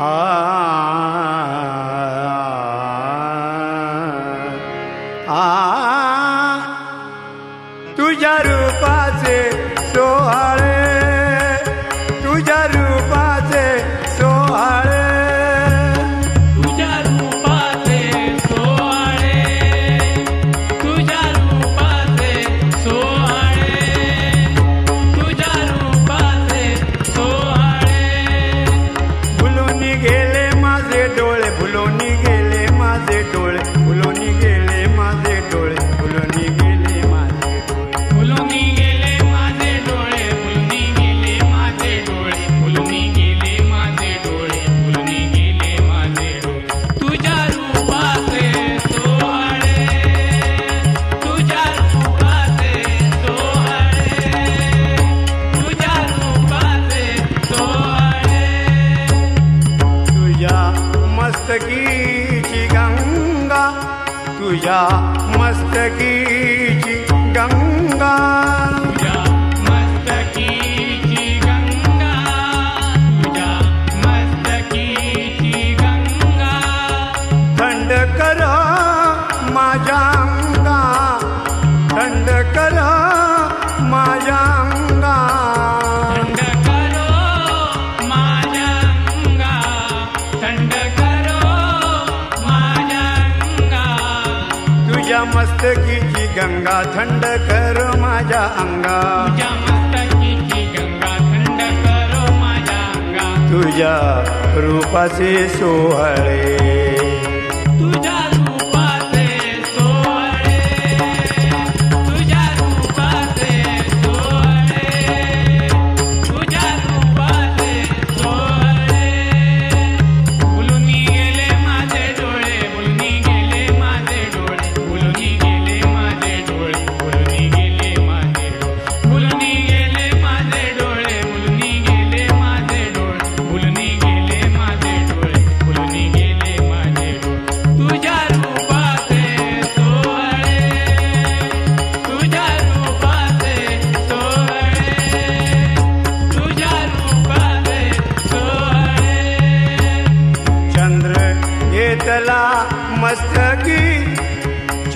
ಆ मस्तकीची गंगा तुझ्या मस्तकी मस्तकीची गंगा ठंड करो माजा अंगा। तुझ्या मस्तकीची गंगा ठंड करो माजा अंगा। तुझा तुझ्या रूपाचे सोहरे।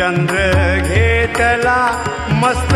चंद्र घेतला मस्त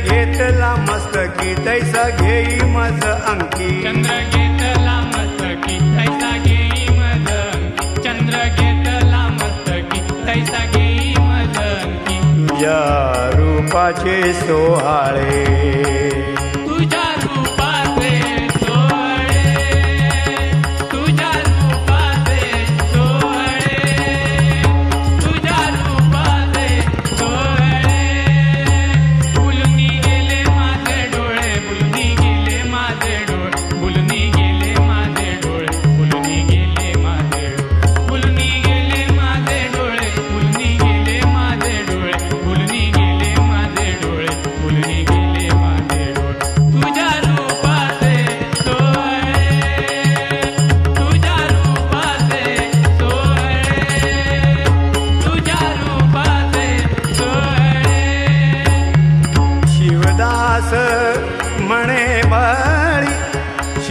घेतला मस्त की तैसा घेई मज अंकी. चंद्र घेतला मस्त की तैसा घेई मज चंद्र घेतला मस्त की तैसा घेई मज अंकी. या रूपाचे सोहाळे.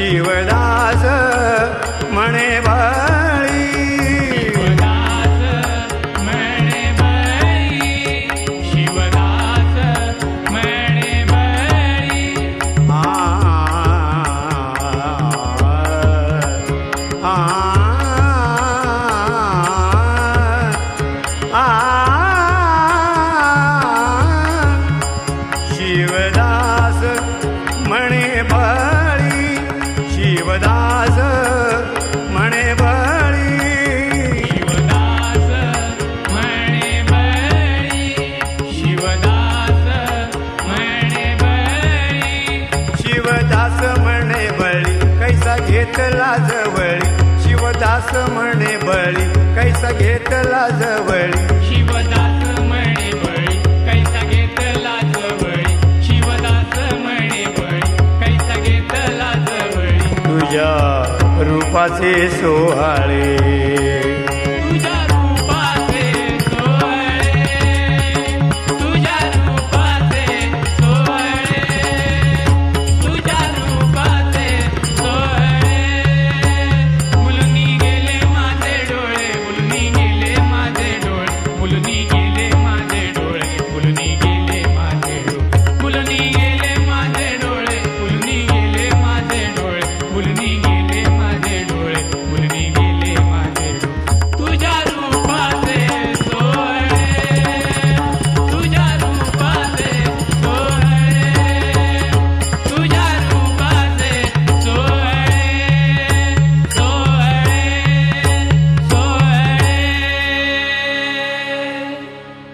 शिवदास म्हणे घेतला जवळी. शिवदास म्हणे बळी कैसा घेतला जवळी. शिवदास म्हणे बळी कैसा घेतला जवळी. शिवदास म्हणे बळी कैसा घेतला जवळी. तुझ्या रूपाचे सोहाळे.